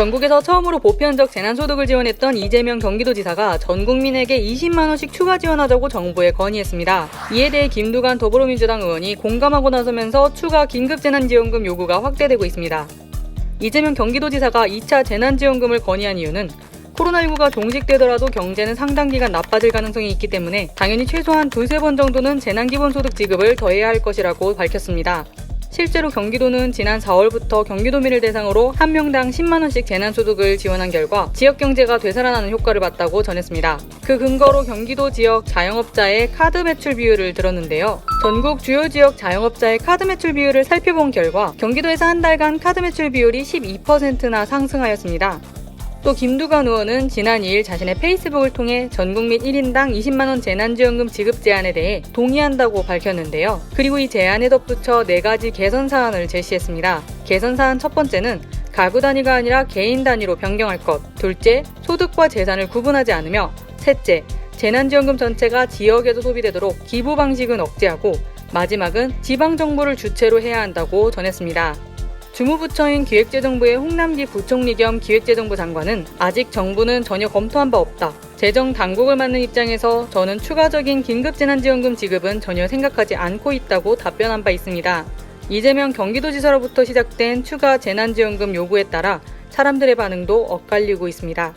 전국에서 처음으로 보편적 재난소득을 지원했던 이재명 경기도지사가 전 국민에게 20만원씩 추가 지원하자고 정부에 건의했습니다. 이에 대해 김두관 더불어민주당 의원이 공감하고 나서면서 추가 긴급재난지원금 요구가 확대되고 있습니다. 이재명 경기도지사가 2차 재난지원금을 건의한 이유는 코로나19가 종식되더라도 경제는 상당 기간 나빠질 가능성이 있기 때문에 당연히 최소한 두세 번 정도는 재난기본소득 지급을 더해야 할 것이라고 밝혔습니다. 실제로 경기도는 지난 4월부터 경기도민을 대상으로 한 명당 10만 원씩 재난소득을 지원한 결과 지역 경제가 되살아나는 효과를 봤다고 전했습니다. 그 근거로 경기도 지역 자영업자의 카드 매출 비율을 들었는데요. 전국 주요 지역 자영업자의 카드 매출 비율을 살펴본 결과 경기도에서 한 달간 카드 매출 비율이 12%나 상승하였습니다. 또 김두관 의원은 지난 2일 자신의 페이스북을 통해 전국민 1인당 20만원 재난지원금 지급 제안에 대해 동의한다고 밝혔는데요. 그리고 이 제안에 덧붙여 4가지 개선 사안을 제시했습니다. 개선 사안 첫 번째는 가구 단위가 아니라 개인 단위로 변경할 것. 둘째, 소득과 재산을 구분하지 않으며. 셋째, 재난지원금 전체가 지역에도 소비되도록 기부 방식은 억제하고. 마지막은 지방 정부를 주체로 해야 한다고 전했습니다. 주무부처인 기획재정부의 홍남기 부총리 겸 기획재정부 장관은 아직 정부는 전혀 검토한 바 없다. 재정 당국을 맡는 입장에서 저는 추가적인 긴급재난지원금 지급은 전혀 생각하지 않고 있다고 답변한 바 있습니다. 이재명 경기도지사로부터 시작된 추가 재난지원금 요구에 따라 사람들의 반응도 엇갈리고 있습니다.